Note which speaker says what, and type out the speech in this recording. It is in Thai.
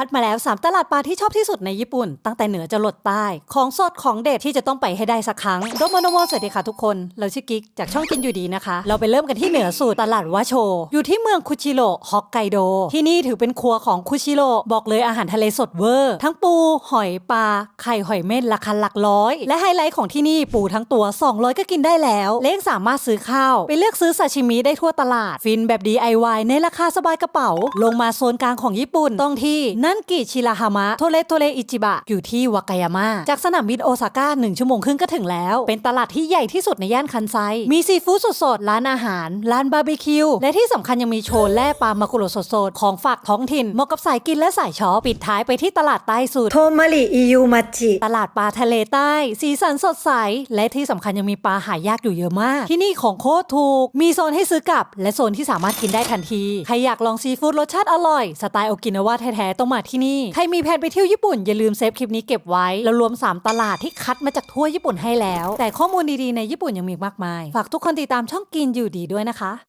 Speaker 1: ัดมาแล้ว 3 ตลาดปลาที่ชอบที่สุดในญี่ปุ่น ตั้งแต่เหนือจะหลดใต้ ของสดของเด็ดที่จะต้องไปให้ได้สักครั้งโดมโนโมสวัสดีค่ะทุกคน เราชื่อกิ๊ก จากช่องกินอยู่ดีนะคะ เราไปเริ่มกันที่เหนือสุดตลาดวาโช อยู่ที่เมืองคุชิโร่ฮอกไกโด ที่นี่ถือเป็นครัวของคุชิโร่บอกเลยอาหารทะเลสดเวอร์ ทั้งปู หอยปลาไข่หอยเม่นราคาหลักร้อย และไฮไลท์ของที่นี่ปูทั้งตัว 200 ก็กินได้แล้วเล็กสามารถซื้อข้าวไปเลือกซื้อซาชิมิได้ทั่วตลาดฟินแบบ DIY ในราคาสบายกระเป๋า ลงมาโซนกลางของญี่ปุ่นต้องที่นนกิชิราฮามะโทเลโทเลอิจิบะอยู่ที่วากายาม่าจากสนามบินโอซาก้า1ชั่วโมงครึ่งก็ถึงแล้ว เป็นตลาดที่ใหญ่ที่สุดในย่านคันไซ มีซีฟู้ดสดๆ ร้านอาหาร ร้านบาร์บีคิว และที่สำคัญยังมีโชว์แล่ปลามากุโรสดๆ ของฝากท้องถิ่นเหมาะกับสายกินและสายช็อปปิดท้ายไปที่ตลาดใต้สุด
Speaker 2: โทมาริอิยูมัจิ
Speaker 1: ตลาดปลาทะเลใต้ สีสันสดใส และที่สำคัญยังมีปลาหายากอยู่เยอะมาก ที่นี่ของโคตรถูก มีโซนให้ซื้อกลับ และโซนที่สามารถกินได้ทันทีใครอยากลองซีฟู้ดรสชาติอร่อยสไตล์โอกินาวาแท้ๆต้องมาที่นี่ ใครมีแผนไปเที่ยวญี่ปุ่นอย่าลืมเซฟคลิปนี้เก็บไว้แล้วรวม 3 ตลาดที่คัดมาจากทั่วญี่ปุ่นให้แล้ว แต่ข้อมูลดีๆในญี่ปุ่นยังมีอีกมากมาย ฝากทุกคนติดตามช่องกินอยู่ดีด้วยนะคะ